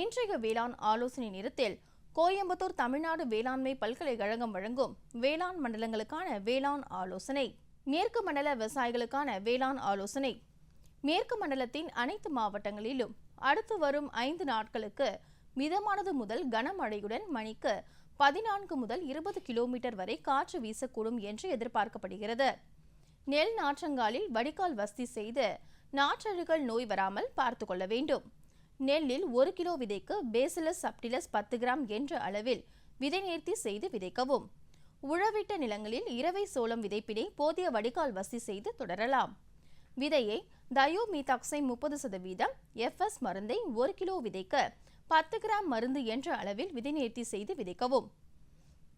இன்றைய வேளாண் ஆலோசனை நேரத்தில் கோயம்புத்தூர் தமிழ்நாடு வேளாண்மை பல்கலைக்கழகம் வழங்கும் வேளாண் மண்டலங்களுக்கான வேளாண் ஆலோசனை மேற்கு மண்டல விவசாயிகளுக்கான வேளாண் ஆலோசனை. மேற்கு மண்டலத்தின் அனைத்து மாவட்டங்களிலும் அடுத்து வரும் ஐந்து நாட்களுக்கு மிதமானது முதல் கனமழையுடன் மணிக்கு பதினான்கு முதல் இருபது கிலோமீட்டர் வரை காற்று வீசக்கூடும் என்று எதிர்பார்க்கப்படுகிறது. நெல் நாற்றங்காலில் வடிகால் வசதி செய்து நாற்றழுகல் நோய் வராமல் பார்த்து கொள்ள வேண்டும். நெல்லில் ஒரு கிலோ விதைக்கு பேசிலஸ் சப்டிலஸ் பத்து கிராம் என்ற அளவில் விதை நேர்த்தி செய்து விதைக்கவும். உழவிட்ட நிலங்களில் இரவை சோளம் விதைப்பினை போதிய வடிகால் வசதி செய்து தொடரலாம். விதையை தயோமீதாக்சை முப்பது சதவீதம் எஃப்எஸ் மருந்தை ஒரு கிலோ விதைக்கு பத்து கிராம் மருந்து என்ற அளவில் விதை நேர்த்தி செய்து விதைக்கவும்.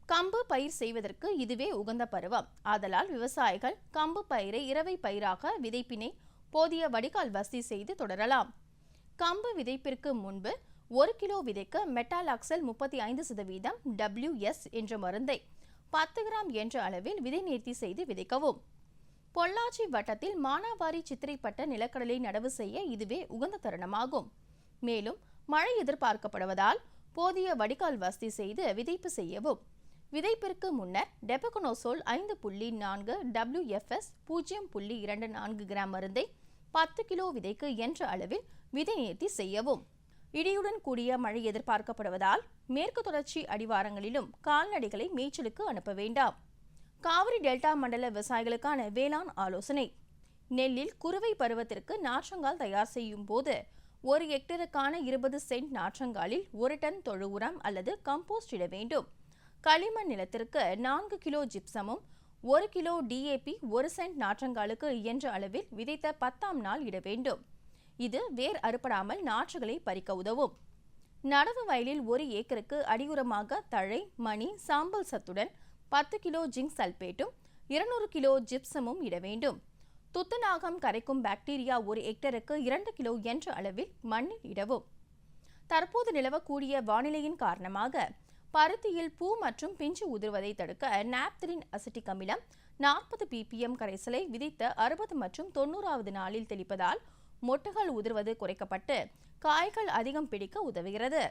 கம்பு பயிர் செய்வதற்கு இதுவே உகந்த பருவம். ஆதலால் விவசாயிகள் கம்பு பயிரை இரவை பயிராக விதைப்பினை போதிய வடிகால் வசதி செய்து தொடரலாம். கம்பு விதைப்பிற்கு முன்பு ஒரு கிலோ விதைக்கு மெட்டாலாக்சல் முப்பத்தி ஐந்து சதவீதம் டபிள்யூஎஸ் என்ற மருந்தை பத்து கிராம் என்ற அளவில் விதை நேர்த்தி செய்து விதைக்கவும். பொள்ளாச்சி வட்டத்தில் மானாவாரி சித்திரைப்பட்ட நிலக்கடலை நடவு செய்ய இதுவே உகந்த தருணமாகும். மேலும் மழை எதிர்பார்க்கப்படுவதால் போதிய வடிகால் வசதி செய்து விதைப்பு செய்யவும். விதைப்பிற்கு முன்னர் டெபகனோசோல் ஐந்து புள்ளி நான்கு டபிள்யூஎஃப்எஸ் பூஜ்ஜியம் புள்ளி இரண்டு நான்கு கிராம் மருந்தை பத்து கிலோ விதைக்கு என்ற அளவில் விதை நேர்த்தி செய்யவும். இடியுடன் கூடிய மழை எதிர்பார்க்கப்படுவதால் மேற்கு தொடர்ச்சி அடிவாரங்களிலும் கால்நடைகளை மேய்ச்சலுக்கு அனுப்ப வேண்டாம். காவிரி டெல்டா மண்டல விவசாயிகளுக்கான வேளாண் ஆலோசனை. நெல்லில் குறுவை பருவத்திற்கு நாற்றங்கால் தயார் செய்யும் போது ஒரு ஹெக்டருக்கான இருபது சென்ட் நாற்றங்காலில் ஒரு டன் தொழு உரம் அல்லது கம்போஸ்ட் இட வேண்டும். களிமண் நிலத்திற்கு நான்கு கிலோ ஜிப்சமும் ஒரு கிலோ டிஏபி ஒரு சென்ட் நாற்றங்காலுக்கு இயன்ற அளவில் விதைத்த பத்தாம் நாள் இட வேண்டும். இது வேர் அறுபடாமல் நாற்றுகளை பறிக்க உதவும். நடவு வயலில் ஒரு ஏக்கருக்கு அடியுரமாக தழை மணி சாம்பல் சத்துடன் பத்து கிலோ ஜிங்க் சல்பேட்டும் இருநூறு கிலோ ஜிப்சமும் இட வேண்டும். துத்தநாகம் கரைக்கும் பாக்டீரியா ஒரு ஹெக்டருக்கு இரண்டு கிலோ என்ற அளவில் மண்ணில் இடவும். தற்போது நிலவக்கூடிய வானிலையின் காரணமாக பருத்தியில் பூ மற்றும் பிஞ்சு உதிர்வதை தடுக்க நாப்தரின் அசிட்டிக் அமிலம் நாற்பது பிபிஎம் கரைசலை விதித்த அறுபது மற்றும் தொண்ணூறாவது நாளில் தெளிப்பதால் மொட்டுகள் உதிர்வது குறைக்கப்பட்டு காய்கள் அதிகம் பிடிக்க உதவுகிறது.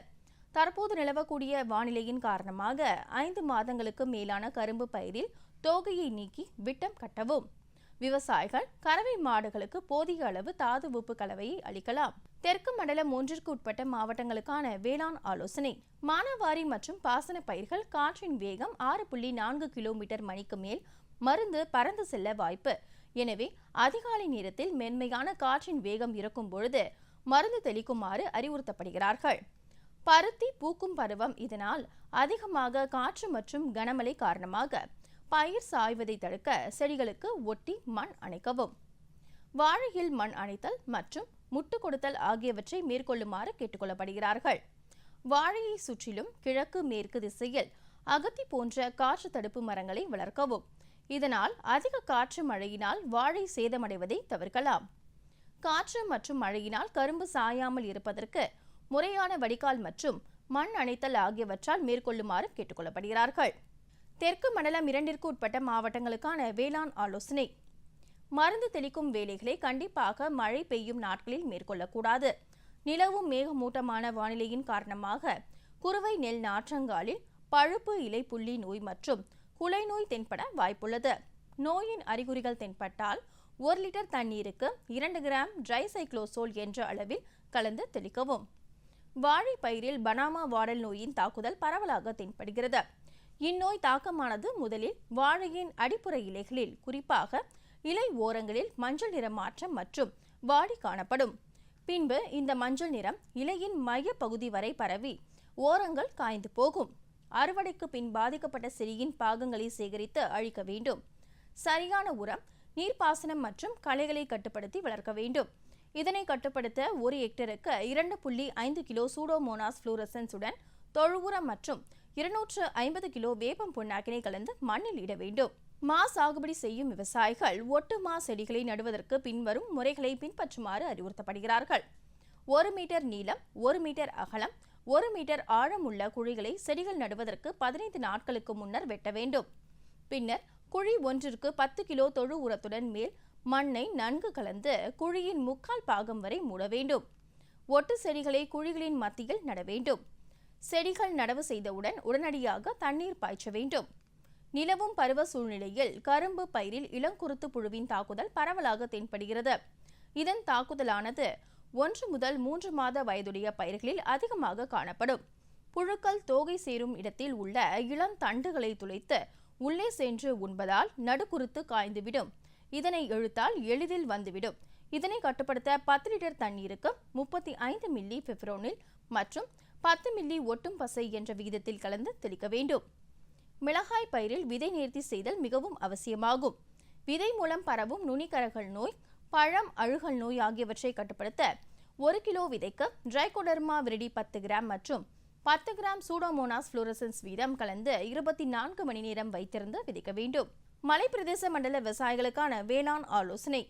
தற்போது நிலவக்கூடிய வானிலையின் காரணமாக ஐந்து மாதங்களுக்கு மேலான கரும்பு பயிரில் தோகையை நீக்கி விட்டம் கட்டவும். விவசாயிகள் கறவை மாடுகளுக்கு போதிய அளவு தாது உப்பு கலவையை அளிக்கலாம். தெற்கு மண்டலம் ஒன்றிற்கு உட்பட்ட மாவட்டங்களுக்கான வேளாண் ஆலோசனை. மானாவாரி மற்றும் பாசன பயிர்கள் காற்றின் வேகம் ஆறு புள்ளி நான்கு கிலோமீட்டர் மணிக்கு மேல் மருந்து பறந்து செல்ல வாய்ப்பு. எனவே அதிகாலை நேரத்தில் மென்மையான காற்றின் வேகம் இருக்கும் பொழுது மருந்து தெளிக்குமாறு அறிவுறுத்தப்படுகிறார்கள். பருத்தி பூக்கும் பருவம் இதனால் அதிகமாக காற்று மற்றும் கனமழை காரணமாக பயிர் சாய்வதை தடுக்க செடிகளுக்கு ஒட்டி மண் அணைக்கவும். வாழையில் மண் அணைத்தல் மற்றும் முட்டு கொடுத்தல் ஆகியவற்றை மேற்கொள்ளுமாறு கேட்டுக்கொள்ளப்படுகிறார்கள். வாழையை சுற்றிலும் கிழக்கு மேற்கு திசையில் அகத்தி போன்ற காற்று தடுப்பு மரங்களை வளர்க்கவும் இதனால் அதிக காற்று மழையினால் வாழை சேதமடைவதை தவிர்க்கலாம். காற்று மற்றும் மழையினால் கரும்பு சாயாமல் இருப்பதற்கு முறையான வடிகால் மற்றும் மண் அணைத்தல் ஆகியவற்றால் மேற்கொள்ளுமாறு கேட்டுக்கொள்ளப்படுகிறார்கள். தெற்கு மண்டலம் இரண்டிற்கு உட்பட்ட மாவட்டங்களுக்கான வேளாண் ஆலோசனை. மருந்து தெளிக்கும் வேலைகளை கண்டிப்பாக மழை பெய்யும் நாட்களில் மேற்கொள்ளக்கூடாது. நிலவும் மேகமூட்டமான வானிலையின் காரணமாக குறுவை நெல் நாற்றங்காலில் பழுப்பு இலை புள்ளி நோய் மற்றும் குலை நோய் தென்பட வாய்ப்புள்ளது. நோயின் அறிகுறிகள் தென்பட்டால் ஒரு லிட்டர் தண்ணீருக்கு இரண்டு கிராம் ட்ரைசைக்ளோசோல் என்ற அளவில் கலந்து தெளிக்கவும். வாழை பயிரில் பனாமா வாடல் நோயின் தாக்குதல் பரவலாக தென்படுகிறது. இந்நோய் தாக்கமானது முதலில் வாழையின் அடிப்புற இலைகளில் குறிப்பாக இலை ஓரங்களில் மஞ்சள் நிற மாற்றம் மற்றும் வாடி காணப்படும். பின்பு இந்த மஞ்சள் நிறம் இலையின் மைய பகுதி வரை பரவி ஓரங்கள் காய்ந்து போகும். அறுவடைக்கு பின் பாதிக்கப்பட்ட செடியின் பாகங்களை சேகரித்து அழிக்க வேண்டும். சரியான உரம் நீர்ப்பாசனம் மற்றும் களைகளை கட்டுப்படுத்தி வளர்க்க வேண்டும். இதனை கட்டுப்படுத்த ஒரு ஹெக்டருக்கு இரண்டு புள்ளி ஐந்து கிலோ சூடோமோனாஸ் புளூரசன்ஸுடன் தொழு உரம் மற்றும் இருநூற்று ஐம்பது கிலோ வேப்பம் புண்ணாக்கினை கலந்து மண்ணில் இட வேண்டும். மா சாகுபடி செய்யும் விவசாயிகள் ஒட்டு மா செடிகளை நடுவதற்கு பின்வரும் முறைகளை பின்பற்றுமாறு அறிவுறுத்தப்படுகிறார்கள். ஒரு மீட்டர் நீளம் ஒரு மீட்டர் அகலம் ஒரு மீட்டர் ஆழம் உள்ள குழிகளை செடிகள் நடுவதற்கு பதினைந்து நாட்களுக்கு முன்னர் வெட்ட வேண்டும். பின்னர் குழி ஒன்றிற்கு பத்து கிலோ தொழு உரத்துடன் மேல் மண்ணை நன்கு கலந்து குழியின் முக்கால் பாகம் வரை மூட வேண்டும். ஒட்டு செடிகளை குழிகளின் மத்தியில் நட வேண்டும். செடிகள் நடவு செய்தவுடன் உடனடியாக தண்ணீர் பாய்ச்ச வேண்டும். நிலவும் பருவ சூழ்நிலையில் கரும்பு பயிரில் இளங்குருத்து புழுவின் தாக்குதல் பரவலாக தென்படுகிறது. இதன் தாக்குதலானது ஒன்று முதல் மூன்று மாத வயதுடைய பயிர்களில் அதிகமாக காணப்படும். புழுக்கள் தோகை சேரும் இடத்தில் உள்ள இளம் தண்டுகளை துளைத்து உள்ளே சென்று உண்பதால் நடுக்குறுத்து காய்ந்துவிடும். இதனை இழுத்தால் எளிதில் வந்துவிடும். இதனை கட்டுப்படுத்த பத்து லிட்டர் தண்ணீருக்கு முப்பத்தி ஐந்து மில்லி பிப்ரோனில் மற்றும் பத்து மில்லி ஒட்டும் பசை என்ற விகிதத்தில் கலந்து தெளிக்க வேண்டும். மிளகாய் பயிரில் விதை நேர்த்தி செய்தல் மிகவும் அவசியமாகும். விதை மூலம் பரவும் நுனிக்கரகள் நோய் பழம் அழுகல் நோய் ஆகியவற்றை கட்டுப்படுத்த ஒரு கிலோ விதைக்கு ட்ரைகோடர்மா விரிடி பத்து கிராம் மற்றும் பத்து கிராம் சூடோமோனாஸ் ஃப்ளோரசன்ஸ் வீதம் கலந்து இருபத்தி நான்கு மணி நேரம் வைத்திருந்து விதைக்க வேண்டும். மலைப்பிரதேச மண்டல விவசாயிகளுக்கான வேளாண் ஆலோசனை.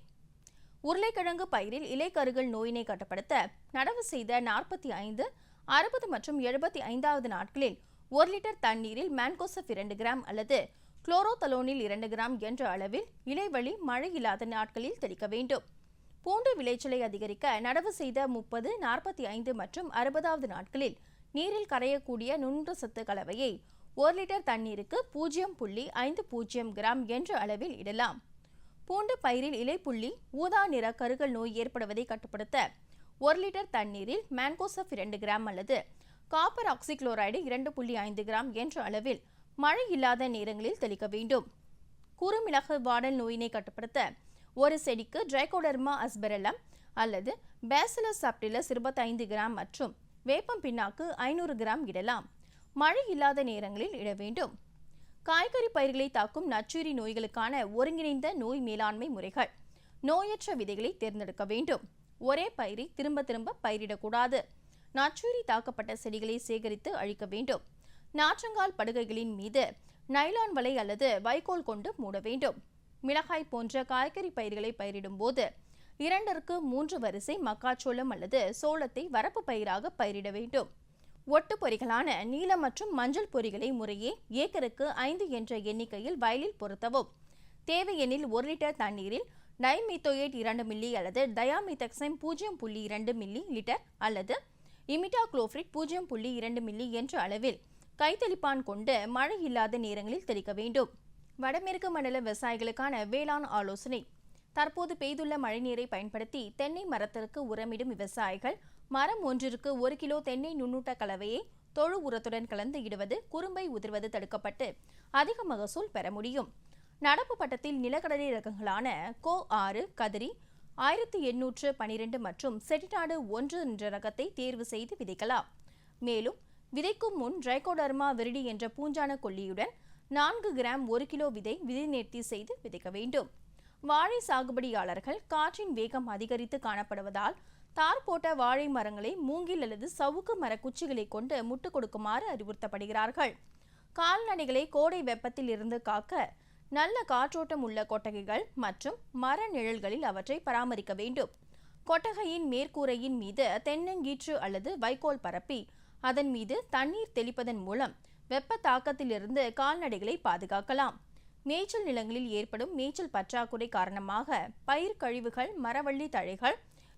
உருளைக்கிழங்கு பயிரில் இலைக்கருகள் நோயினை கட்டுப்படுத்த நடவு செய்த நாற்பத்தி ஐந்து அறுபது மற்றும் எழுபத்தி ஐந்தாவது நாட்களில் ஒரு லிட்டர் தண்ணீரில் மேன்கோசப் இரண்டு கிராம் அல்லது குளோரோதலோனில் இரண்டு கிராம் என்ற அளவில் இலைவழி மழை இல்லாத நாட்களில் தெளிக்க வேண்டும். பூண்டு விளைச்சலை அதிகரிக்க நடவு செய்த முப்பது நாற்பத்தி ஐந்து மற்றும் அறுபதாவது நாட்களில் நீரில் கரையக்கூடிய நுண்ணுறு சத்து கலவையை ஒரு லிட்டர் தண்ணீருக்கு பூஜ்ஜியம் புள்ளி ஐந்து பூஜ்ஜியம் கிராம் என்ற அளவில் இடலாம். பூண்டு பயிரில் இலைப்புள்ளி ஊதா நிற கருகல் நோய் ஏற்படுவதை கட்டுப்படுத்த ஒரு லிட்டர் தண்ணீரில் மேங்கோசப் இரண்டு கிராம் அல்லது காப்பர் ஆக்சிக்ளோரைடு இரண்டு புள்ளி ஐந்து கிராம் என்ற அளவில் மழை இல்லாத நேரங்களில் தெளிக்க வேண்டும். குறுமிளகு வாடல் நோயினை கட்டுப்படுத்த ஒரு செடிக்கு ட்ரைகோடர்மா அஸ்பெரலம் அல்லது பேசிலஸ் சாப்டிலஸ் இருபத்தைந்து கிராம் மற்றும் வேப்பம் பின்னாக்கு ஐநூறு கிராம் இடலாம். மழை இல்லாத நேரங்களில் இட வேண்டும். காய்கறி பயிர்களை தாக்கும் நச்சுயிரி நோய்களுக்கான ஒருங்கிணைந்த நோய் மேலாண்மை முறைகள். நோயற்ற விதைகளை தேர்ந்தெடுக்க வேண்டும். ஒரே பயிரை திரும்ப திரும்ப பயிரிடக்கூடாது. நச்சுயிரி தாக்கப்பட்ட செடிகளை சேகரித்து அழிக்க வேண்டும். நாற்றங்கால் படுகைகளின் மீது நைலான் வலை அல்லது வைக்கோல் கொண்டு மூட வேண்டும். மிளகாய் போன்ற காய்கறி பயிர்களை பயிரிடும் போது இரண்டிற்கு மூன்று வரிசை மக்காச்சோளம் அல்லது சோளத்தை வரப்பு பயிராக பயிரிட வேண்டும். ஒட்டு பொறிகளான நீலம் மற்றும் மஞ்சள் பொறிகளை முறையே ஏக்கருக்கு ஐந்து என்ற எண்ணிக்கையில் வயலில் பொருத்தவும். தேவையெனில் ஒரு லிட்டர் தண்ணீரில் டைமீத்தோயேட் இரண்டு மில்லி அல்லது டயாமிதக்சைம் பூஜ்ஜியம் புள்ளி இரண்டு மில்லி லிட்டர் அல்லது இமிடாக்ளோஃப்ரிட் பூஜ்ஜியம் புள்ளி இரண்டு மில்லி என்ற அளவில் கைத்தெளிப்பான் கொண்டு மழை இல்லாத நேரங்களில் தெளிக்க வேண்டும். வடமேற்கு மண்டல விவசாயிகளுக்கான வேளாண் ஆலோசனை. தற்போது பெய்துள்ள மழைநீரை பயன்படுத்தி தென்னை மரத்திற்கு உரமிடும் விவசாயிகள் மரம் ஒன்றிற்கு ஒரு கிலோ தென்னை நுண்ணூட்ட கலவையை தொழு உரத்துடன் கலந்து இடுவது குறும்பை உதிர்வது தடுக்கப்பட்டு அதிக மகசூல் பெற முடியும். நடப்பு பட்டத்தில் நிலக்கடலை ரகங்களான கோ ஆறு கதிரி ஆயிரத்தி எண்ணூற்று பனிரெண்டு மற்றும் செட்டிநாடு ஒன்று என்ற ரகத்தை தேர்வு செய்து விதைக்கலாம். மேலும் விதைக்கும் முன் ட்ரைகோடர்மா விரிடி என்ற பூஞ்சான கொல்லியுடன் நான்கு கிராம் ஒரு கிலோ விதை விதை நேர்த்தி செய்து விதைக்க வேண்டும். வாழை சாகுபடியாளர்கள் காற்றின் வேகம் அதிகரித்து காணப்படுவதால் தார் போட்ட வாழை மரங்களை மூங்கில் அல்லது சவுக்கு மர குச்சிகளை கொண்டு முட்டு கொடுக்குமாறு அறிவுறுத்தப்படுகிறார்கள். கால்நடைகளை கோடை வெப்பத்தில் இருந்து காக்க நல்ல காற்றோட்டம் உள்ள கொட்டகைகள் மற்றும் மர நிழல்களில் அவற்றை பராமரிக்க வேண்டும். கொட்டகையின் மேற்கூரையின் மீது தென்னங்கீற்று அல்லது வைக்கோல் பரப்பி அதன் மீது தண்ணீர் தெளிப்பதன் மூலம் வெப்ப தாக்கத்திலிருந்து கால்நடைகளை பாதுகாக்கலாம். மேய்ச்சல் நிலங்களில் ஏற்படும் மேய்ச்சல் பற்றாக்குறை காரணமாக பயிர் கழிவுகள் மரவள்ளி தழைகள்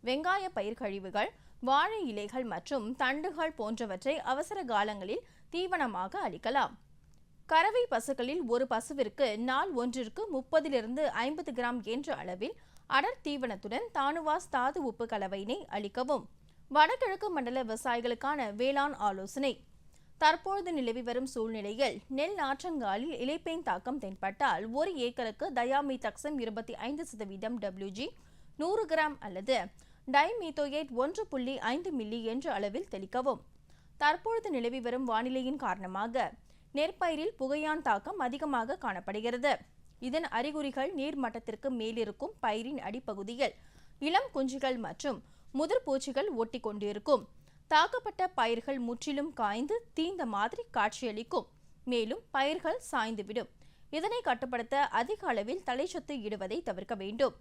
வெங்காய பயிர் கழிவுகள் வாழை இலைகள் மற்றும் தண்டுகள் போன்றவற்றை அவசர காலங்களில் தீவனமாக அளிக்கலாம் கறவை பசுக்களில் ஒரு பசுவிற்கு நாள் ஒன்றிற்கு முப்பதிலிருந்து ஐம்பது கிராம் என்ற அளவில் அடர் தீவனத்துடன் தானுவாஸ் தாது உப்பு கலவையினை அளிக்கவும். வடகிழக்கு மண்டல விவசாயிகளுக்கான வேளாண் ஆலோசனை. தற்பொழுது நிலவி வரும் சூழ்நிலையில் நெல் நாற்றங்காலில் இலைப்பேன் தாக்கம் தென்பட்டால் ஒரு ஏக்கருக்கு தயாமீதக்சம் இருபத்தி ஐந்து சதவீதம் டபிள்யூஜி நூறு கிராம் அல்லது டைமீத்தோயேட் ஒன்று புள்ளி ஐந்து மில்லி என்ற அளவில் தெளிக்கவும். தற்பொழுது நிலவி வரும் வானிலையின் காரணமாக நெற்பயிரில் புகையான் தாக்கம் அதிகமாக காணப்படுகிறது. இதன் அறிகுறிகள் நீர்மட்டத்திற்கு மேலிருக்கும் பயிரின் அடிப்பகுதியில் இளம் குஞ்சுகள் மற்றும் முதிர் பூச்சிகள் ஒட்டி கொண்டிருக்கும் தாக்கப்பட்ட பயிர்கள் முற்றிலும் காய்ந்து தீந்த மாதிரி காட்சியளிக்கும். மேலும் பயிர்கள் சாய்ந்துவிடும். இதனை கட்டுப்படுத்த அதிக அளவில் தலைச்சத்து இடுவதை தவிர்க்க வேண்டும்.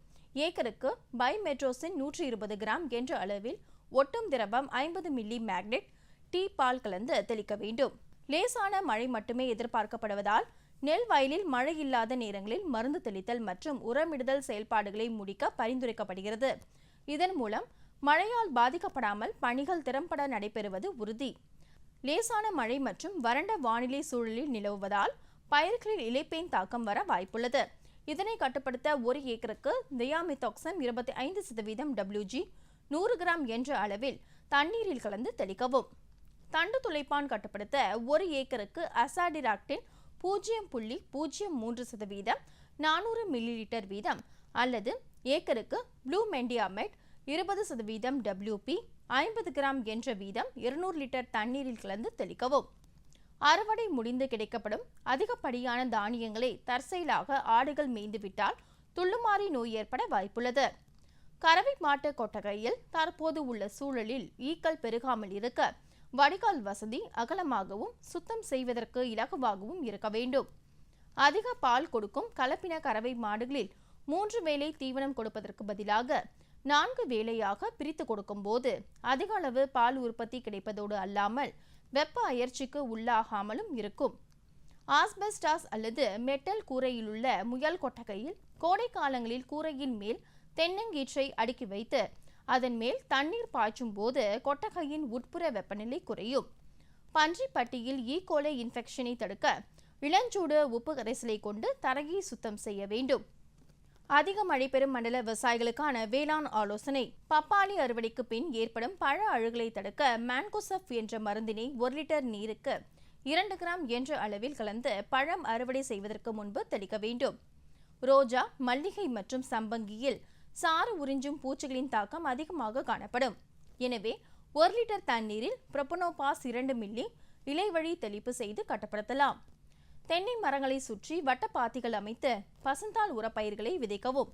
ஏக்கருக்கு பைமெட்ரோசின் நூற்றி இருபது கிராம் என்ற அளவில் ஒட்டும் திரவம் ஐம்பது மில்லி மேக்னெட் டீ பால் கலந்து தெளிக்க வேண்டும். லேசான மழை மட்டுமே எதிர்பார்க்கப்படுவதால் நெல் வயலில் மழை இல்லாத நேரங்களில் மருந்து தெளித்தல் மற்றும் உரமிடுதல் செயல்பாடுகளை முடிக்க பரிந்துரைக்கப்படுகிறது. இதன் மூலம் மழையால் பாதிக்கப்படாமல் பணிகள் திறம்பட நடைபெறுவது உறுதி. லேசான மழை மற்றும் வறண்ட வானிலை சூழலில் நிலவுவதால் பயிர்களில் இலைப்பேன் தாக்கம் வர வாய்ப்புள்ளது. இதனை கட்டுப்படுத்த ஒரு ஏக்கருக்கு தியாமித்தாக்சம் இருபத்தி ஐந்து சதவீதம் டபிள்யூஜி நூறு கிராம் என்ற அளவில் தண்ணீரில் கலந்து தெளிக்கவும். தண்டு துளைப்பான் கட்டுப்படுத்த ஒரு ஏக்கருக்கு அசாடிராக்டின் பூஜ்ஜியம் புள்ளி பூஜ்ஜியம் மூன்று சதவீதம் நானூறு மில்லி லிட்டர் வீதம் அல்லது ஏக்கருக்கு ப்ளூ மெண்டியாமெட் இருபது சதவீதம் டபிள்யூபி ஐம்பது கிராம் என்ற வீதம் இருநூறு லிட்டர் தண்ணீரில் கலந்து தெளிக்கவும். அறுவடை முடிந்து கிடைக்கப்படும் அதிகப்படியான தானியங்களை தற்செயலாக ஆடுகள் மேய்ந்துவிட்டால் துள்ளுமாறி நோய் ஏற்பட வாய்ப்புள்ளது. கறவை மாட்டு கொட்டகையில் தற்போது உள்ள சூழலில் ஈக்கள் பெருகாமல் இருக்க வடிகால் வசதி அகலமாகவும் சுத்தம் செய்வதற்கு இலகுவாகவும் இருக்க வேண்டும். அதிக பால் கொடுக்கும் கலப்பின கறவை மாடுகளில் மூன்று வேளை தீவனம் கொடுப்பதற்கு பதிலாக நான்கு வேளையாக பிரித்து கொடுக்கும்போது அதிக அளவு பால் உற்பத்தி கிடைப்பதோடு அல்லாமல் வெப்ப அயற்சிக்கு உள்ளாகாமலும் இருக்கும். ஆஸ்பெஸ்டாஸ் அல்லது மெட்டல் கூரையிலுள்ள முயல் கொட்டகையில் கோடை காலங்களில் கூரையின் மேல் தென்னங்கீற்றை அடுக்கி வைத்து அதன் மேல் தண்ணீர் பாய்ச்சும் போது கொட்டகையின் உட்புற வெப்பநிலை குறையும். பன்றிப்பட்டியில் e. ஈகோலை இன்ஃபெக்ஷனை தடுக்க இளஞ்சூடு உப்பு கரைசலை கொண்டு தரையை சுத்தம் செய்ய வேண்டும். அதிக மழை பெறும் மண்டல விவசாயிகளுக்கான வேளாண் ஆலோசனை. பப்பாளி அறுவடைக்கு பின் ஏற்படும் பழ அழுகலை தடுக்க மேன்கோசப் என்ற மருந்தினை ஒரு லிட்டர் நீருக்கு இரண்டு கிராம் என்ற அளவில் கலந்து பழம் அறுவடை செய்வதற்கு முன்பு தெளிக்க வேண்டும். ரோஜா மல்லிகை மற்றும் சம்பங்கியில் சாறு உறிஞ்சும் பூச்சிகளின் தாக்கம் அதிகமாக காணப்படும். எனவே ஒரு லிட்டர் தண்ணீரில் ப்ரொபனோபாஸ் இரண்டு மில்லி இலைவழி தெளிப்பு செய்து கட்டப்படுத்தலாம். தென்னை மரங்களை சுற்றி வட்டப்பாத்திகள் அமைத்து பசுந்தால் உரப்பயிர்களை விதைக்கவும்.